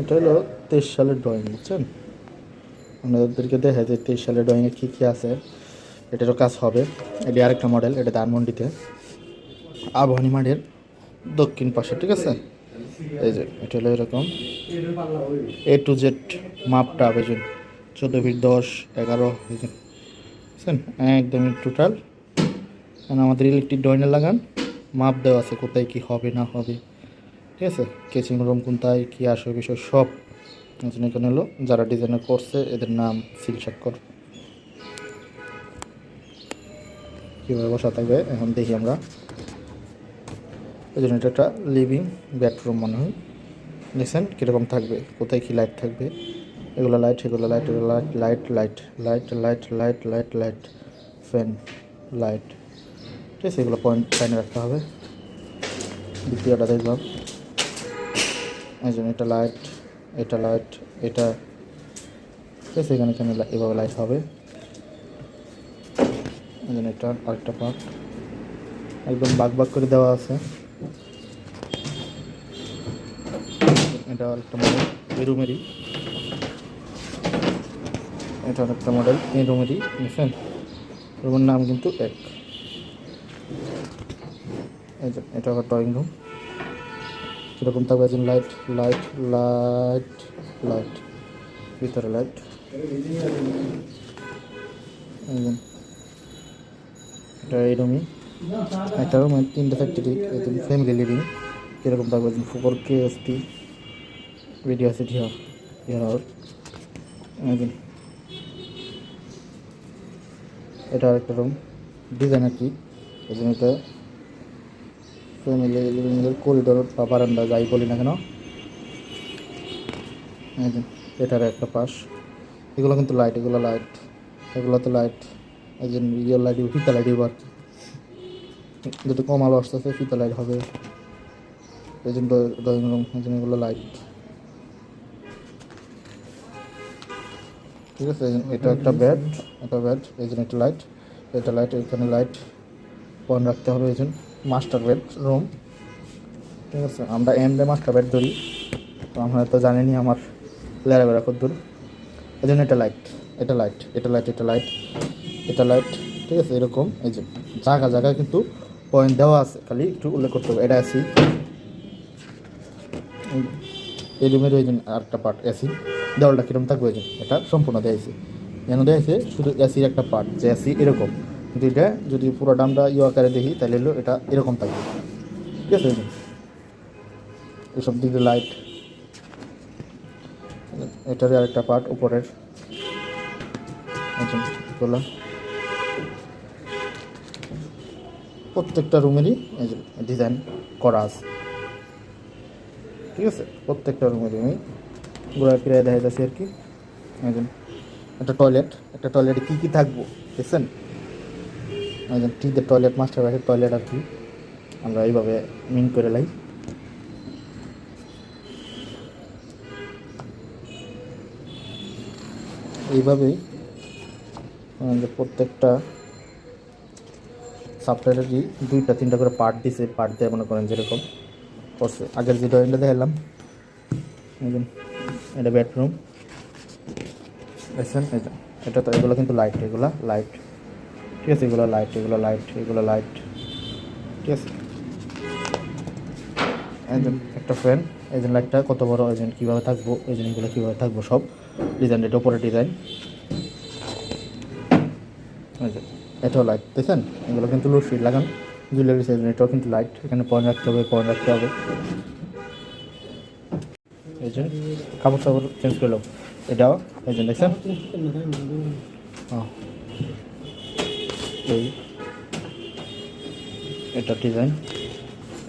এটা হলো তেইশ সালের ড্রয়িং বুঝছেন? আপনাদেরকে দেখা যায় তেইশ সালের ড্রয়িংয়ে কী কী আছে। এটারও কাজ হবে। এটি আরেকটা মডেল এটা ধানমন্ডিতে। আবহানী মাঠের দক্ষিণ পাশে, ঠিক আছে? এই যে, এটা হলো এরকম। এ টু জেড মাপটা বুঝুন চোদ্দ ফিট দশ, এগারো বুঝছেন? একদমই টোটাল আমাদের ইলেকট্রিক ড্রয়িংয়ে লাগান, মাপ দেওয়া আছে কোথায় কী হবে, না হবে। ঠিক আছে? কেচিং রুম কোনটায়, কী আসবে বিষয় সব এখানে হলো যারা ডিজাইনার করছে এদের নাম সিল স্বাক্ষর কীভাবে বসা থাকবে এখন দেখি আমরা। এই জন্য এটা একটা লিভিং বেডরুম মনে হয়। দেখছেন? কীরকম থাকবে? কোথায় কী লাইট থাকবে? এগুলো লাইট এগুলো লাইট এগুলো light light light light light light light light fan light ঠিক আছে? এগুলো পয়েন্ট সাইনে রাখতে হবে। দ্বিতীয়টা দেখলাম। এই জন্য এটা লাইট এটা লাইট এটা ঠিক আছে এখানে এখানে এভাবে লাইট হবে। এই জন্য এটা আরেকটা পার্ট একদম বাগ বাগ করে দেওয়া আছে। এটা আরেকটা মডেল এই রুমেরই এটা আরেকটা মডেল এই রুমেরই বুঝছেন রুমের নাম কিন্তু এক। এটা আবার ড্রয়িং রুম কীরকম থাকবে? একজন লাইট লাইট লাইট লাইট ভিতরে লাইট এটা এই রুমই একটা রুম তিনটে ফ্যাক্টরি একদম ফ্যামিলি লিভিং কীরকম থাকবে? একজন four K S T video আছে হিয়ার হিয়ার আউট একজন এটা আরেকটা রুম ডিজাইন আর কি এই জন্য এটা ফ্যামিলি লিভিং করিডোর বা বারান্দা যাই বলি না কেন? এটার একটা পাশ। এগুলো কিন্তু লাইট এগুলো লাইট এগুলো তো লাইট যে ইয়ে লাইট ফিতা লাইট এবার যেটা কম আলো আসতেছে, ফিতা লাইট হবে। এই জন্য ড্রয়িং রুম এই জন্য এগুলো লাইট ঠিক আছে এটা একটা বেড একটা বেড এই জন্য একটা লাইট এটা লাইট এখানে লাইট পয়েন্ট রাখতে হবে, এই জন্য মাস্টার বেড রুম। ঠিক আছে, আমরা এম ডে মাস্টার বেড ধরি। তো আমরা তো জানেনি আমার লেরা বেড়া দূর এই জন্য এটা লাইট এটা লাইট এটা লাইট এটা লাইট এটা লাইট ঠিক আছে, এরকম। এই যে জায়গা, জায়গায় কিন্তু পয়েন্ট দেওয়া আছে, খালি একটু উল্লেখ করতে হবে, এটা এসি এই রুমের ওই জন্য আরেকটা পার্ট এসি দেওয়ালটা কীরকম থাকবে এটা সম্পূর্ণ দিয়েছে যেন দিয়েছে শুধু এসির একটা পার্ট যে এসি এরকম। এটা যদি পুরো দামটা ইয়ে আকারে দেখি, তাহলে হলো এটা এরকম থাকবে ঠিক আছে? এসব দিক দিয়ে লাইট এটারই আরেকটা পার্ট উপরের। আচ্ছা প্রত্যেকটা রুমেরই ডিজাইন করা আছে। ঠিক আছে? প্রত্যেকটা রুমের রুমে ঘুরে ফিরে দেখা যাচ্ছে আর কি। একটা টয়লেট একটা টয়লেটে কী কী থাকব? দেখছেন? একজন টিদের টয়লেট, মাস্টার ব্যাগের টয়লেট আর কি। আমরা এইভাবে মিন করে লাই। এইভাবেই প্রত্যেকটা সাবটাইটেলই দুইটা, তিনটা করে পার্ট দিছে পার্ট দিয়ে মনে করেন যেরকম করছে। আগের যে ড্রয়িংটা দেখালাম এটা বেডরুম এই এটা তো এগুলো কিন্তু লাইট এগুলো লাইট ঠিক আছে এগুলো লাইট এগুলো লাইট এগুলো লাইট ঠিক আছে একজন একটা ফ্যান এই জন্য লাইটটা কত বড় এই জন্য কীভাবে থাকব এই জন্য এগুলো কীভাবে থাকব সব ডিজাইন এটা উপরে ডিজাইন এটাও লাইট দেখছেন? এগুলো কিন্তু লুসিড লাগান। জুয়েলারি সাইজ এটাও কিন্তু লাইট এখানে পয়েন্ট রাখতে হবে পয়েন্ট রাখতে হবে। এই যে কাপড় টাপড় চেঞ্জ করল এটাও এই যে দেখছেন? এই। এটা ডিজাইন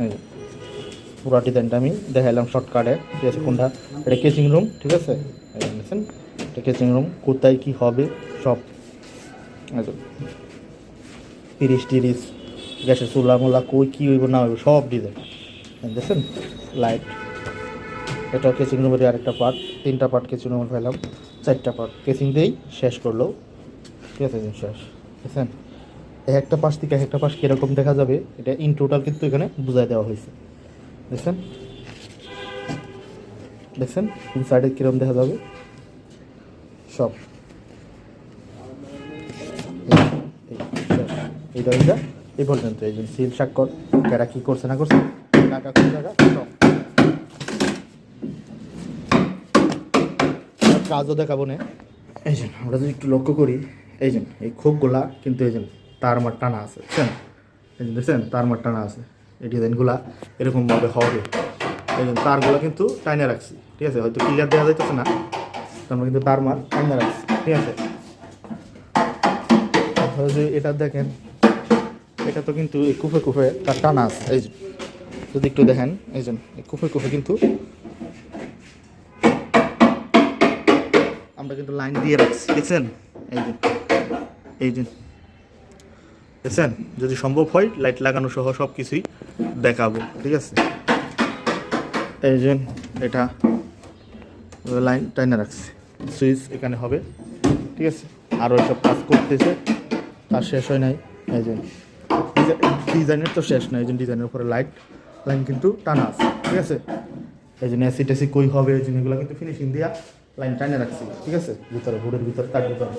এই পুরো ডিজাইনটা আমি দেখাইলাম শর্টকাটে ঠিক আছে, কোনটা? এটা কেচিং রুম ঠিক আছে? এই দেখছেন? এটা কেচিং রুম কোথায় কী হবে, সব। তিরিশ তিরিশ গ্যাসের চুলা মোলা কই, কী হইব, না হইব, সব ডিজাইন দেখছেন? লাইট এটাও কেচিং রুমের আরেকটা পার্ট তিনটা পার্ট কেচিং রুমের ফেলাম চারটা পার্ট কেচিং দিয়েই শেষ করল। ঠিক আছে শেষ। বুঝছেন এক একটা পাশ থেকে এক একটা পাশ কীরকম দেখা যাবে, এটা ইন টোটাল কিন্তু এখানে বুঝাই দেওয়া হয়েছে। দেখছেন? দেখছেন? ইনসাইডে কীরকম দেখা যাবে? সব। এই- এই- এই পর্যন্ত। এই যে সিল স্বাক্ষর, কারা কী করছে না করছে টাকা কোন জায়গা সব। কাজও দেখাবো না। এই যে আমরা যদি একটু লক্ষ্য করি, এই যে এই খোপগুলা কিন্তু এই যে তার মার টানা আছে, বুঝছেন? দেখছেন, তার মার টানা আছে। এই ডিজাইনগুলা এরকমভাবে হবে। এই যে তারগুলো কিন্তু টাইনে রাখছি, ঠিক আছে? হয়তো ক্লিয়ার দেওয়া যাইতেছে না আমরা কিন্তু তার মার টাইনে রাখছি, ঠিক আছে? যদি এটা দেখেন, এটা তো কিন্তু এই কুফে কুফে তার টানা আছে। এই যদি একটু দেখেন, এই যে, এই কুফে কুফে কিন্তু আমরা কিন্তু লাইন দিয়ে রাখছি, দেখছেন? এই যে এই যে। দেখছেন? যদি সম্ভব হয় লাইট লাগানো সহ সব কিছুই দেখাবো, ঠিক আছে? এই যে এটা লাইন টাইনে রাখছি। সুইচ এখানে হবে, ঠিক আছে? আরও সব কাজ করতেছে, তার শেষ হয় নাই। এই যে ডিজাইনের তো শেষ নাই, এই যে ডিজাইনের উপরে লাইট লাইন কিন্তু টানা আছে, ঠিক আছে? এই জন্য এসি টেসি কই হবে, এই জিনিসগুলো কিন্তু ফিনিশিং দিয়া লাইন টাইনে রাখছি, ঠিক আছে? ভিতরে, বোর্ডের ভিতরে, তার ভিতরে।